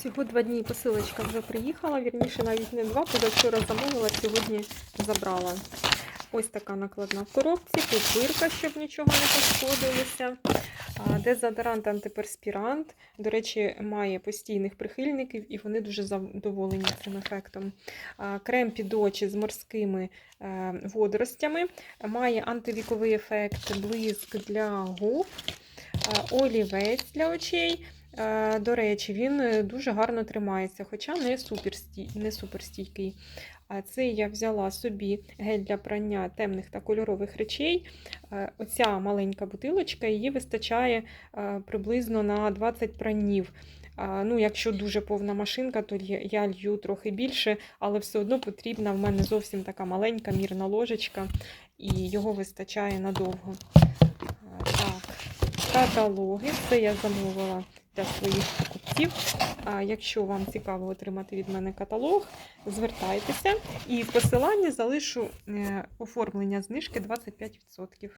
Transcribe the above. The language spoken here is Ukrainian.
Всього два дні посилочка вже приїхала, вірніше навіть не два, позавчора замовила, сьогодні забрала. Ось така накладна в коробці, тут щоб нічого не пошкодилося. Дезодорант антиперспірант. До речі, має постійних прихильників і вони дуже задоволені цим ефектом. Крем під очі з морськими е, водоростями. Має антивіковий ефект, блиск для губ, е, олівець для очей. Е, До речі, він е, дуже гарно тримається, хоча не, суперстій, не суперстійкий. А це я взяла собі гель для прання темних та кольорових речей. Е, Оця маленька бутилочка, її вистачає приблизно на 20 пранів. Ну, якщо дуже повна машинка, то я лью трохи більше, але все одно потрібна в мене зовсім така маленька мірна ложечка, і його вистачає надовго. Так, каталоги. Це я замовила для своїх покупців. Якщо вам цікаво отримати від мене каталог, звертайтеся. І посилання залишу е, оформлення знижки 25%.